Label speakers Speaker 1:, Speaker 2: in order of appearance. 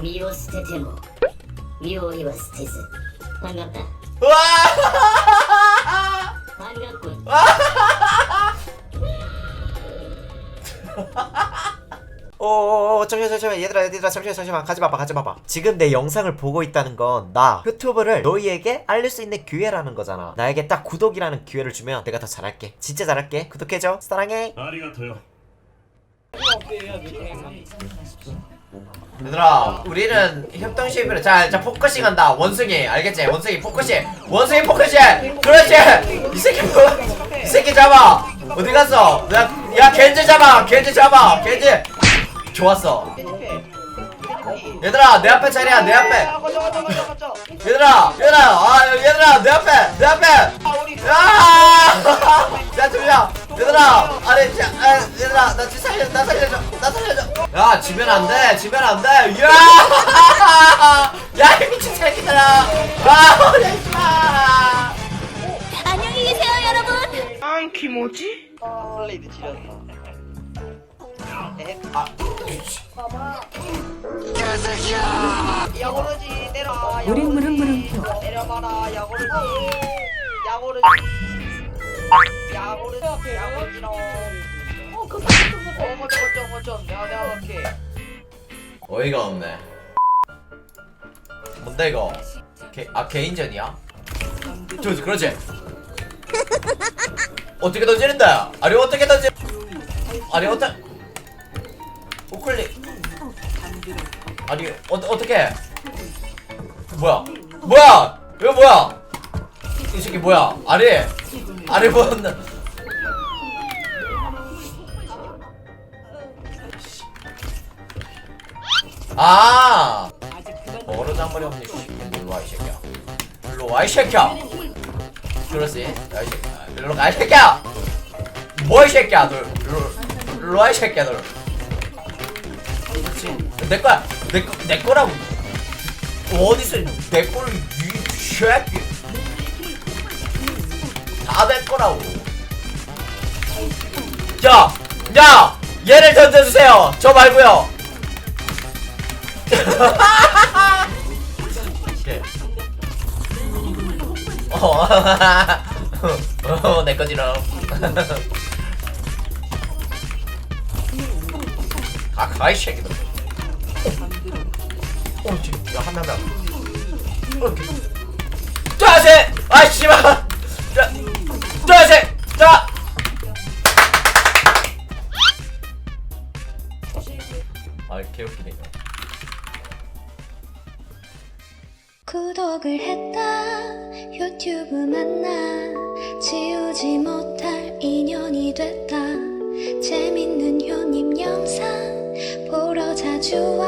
Speaker 1: 미오 스테테모 미오 이와 스테스 반갑다
Speaker 2: 와!
Speaker 1: 반갑군
Speaker 2: 오, 잠시만, 잠시만, 얘들아, 얘들아, 잠시만, 잠시만, 가지 마봐, 가지 마봐. 지금 내 영상을 보고 있다는 건, 나, 유튜브를 너희에게 알릴 수 있는 기회라는 거잖아. 나에게 딱 구독이라는 기회를 주면 내가 더 잘할게. 진짜 잘할게. 구독해줘. 사랑해.
Speaker 3: 아리가토요.
Speaker 2: 얘들아, 우리는 협동시위로 자, 자 포커싱 한다. 원숭이, 알겠지? 원숭이 포커싱, 원숭이 포커싱. 그렇지. 이 새끼 뭐? 이 새끼 잡아. 어디 갔어? 야, 야, 겐지 잡아, 겐지 잡아, 겐지. 좋았어. 얘들아, 내 앞에 자리야, 내 앞에. 얘들아, 얘들아, 아, 얘들아, 내 앞에, 내 앞에. 야! 야, 조야, 얘들아, 아, 얘들아, 나 지금 살려, 나 살려줘, 나 살려줘. 야, 지면 안 돼, 지면 안 돼. 야! 야, 이 미친 새끼들아. 아, 야, 이마.
Speaker 4: 안녕히 계세요, 여러분.
Speaker 5: 안 키모지?
Speaker 6: 플레이드 지렸다.
Speaker 2: 아,
Speaker 6: 야고르지 내려.
Speaker 4: 무릉 무릉 무릉.
Speaker 6: 내려봐라 야고르지. 야고르지. 야고르지. 야고르지로. 어.
Speaker 2: 어이가 없네. 뭔데 이거? 개, 아 개인전이야? 저 그렇지. 어떻게 던지는데? 아니 어떻게 던지? 아니 어떻게? 우클릭. 아니 어 어떻게? 뭐야? 뭐야? 이거 뭐야? 이 새끼 뭐야? 아니 아니 뭐? 아! 어른 장머리 없는 새끼 일로 와이 새끼야. 일로 와이 새끼야. 그렇지. 야이 새끼야. 일로 가이 새끼야. 뭐이 새끼야 너 일로 일로 와이 새끼야 너 그렇지. 내 거야. 내, 거, 내 거라고. 어디서 내 거를 이 새끼 다내 거라고. 자, 야, 얘를 던져주세요. 저 말고요. 예. 어, 어, 내 거지롱. 가, 가이 새끼들. 어, 지금 야, 한 명, 한 명. 어, 짜세! 아, 씨발! 자, 짜세! 자! 아, 개웃기네. 이거.
Speaker 4: 구독을 했다. 유튜브 만나. 지우지 못할 인연이 됐다. 재밌는 효님 영상 보러 자주 와.